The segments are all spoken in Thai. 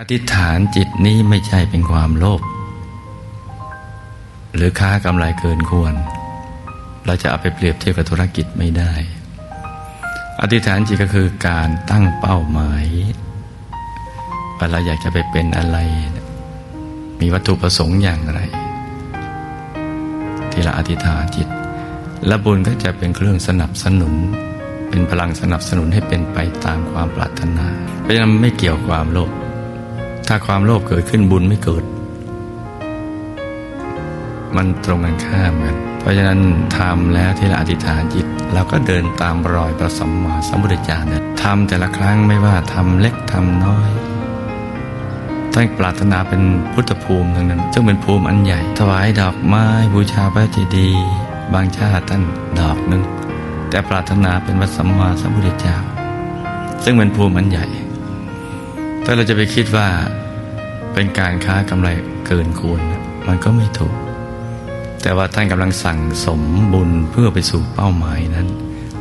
อธิษฐานจิตนี้ไม่ใช่เป็นความโลภหรือค้ากำไรเกินควร เราจะเอาไปเปรียบเทียบกับธุรกิจไม่ได้ อธิษฐานจิตก็คือการตั้งเป้าหมายว่าเราอยากจะไปเป็นอะไร มีวัตถุประสงค์อย่างไร ที่เราอธิษฐานจิต และบุญก็จะเป็นเครื่องสนับสนุน เป็นพลังสนับสนุนให้เป็นไปตามความปรารถนาเพราะฉะนั้นไม่เกี่ยวความโลภ ถ้าความโลภเกิดขึ้นบุญไม่เกิด มันตรงกันข้ามกัน เพราะฉะนั้นทำแล้วที่เราอธิษฐานจิตเราก็เดินตามรอยพระสัมมาสัมพุทธเจ้าเนี่ยทำแต่ละครั้งไม่ว่าทำเล็กทำน้อยท่านปรารถนาเป็นพุทธภูมิทั้งนั้นซึ่งเป็นภูมิอันใหญ่ ถวายดอกไม้บูชาพระเจดีย์บางชาติท่านดอกหนึ่งแต่ปรารถนาเป็นพระสัมมาสัมพุทธเจ้า ซึ่งเป็นภูมิอันใหญ่ ถ้าเราจะไปคิดว่าเป็นการค้ากำไรเกินควร มันก็ไม่ถูก แต่ว่าท่านกำลังสั่งสมบุญเพื่อไปสู่เป้าหมายนั้น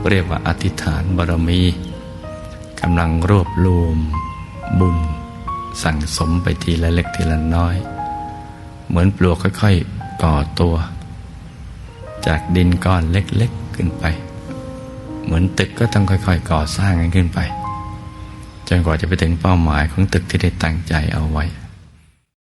เรียกว่าอธิษฐานบารมีกำลังรวบรวม บุญ สั่งสมไปทีละเล็กทีละน้อย เหมือนปลวกค่อยๆก่อตัว จากดินก้อนเล็กๆขึ้นไป เหมือนตึกก็ต้องค่อยๆ ก่อสร้างกันขึ้นไป จนกว่าจะไปถึงเป้าหมายของตึกที่ได้ตั้งใจเอาไว้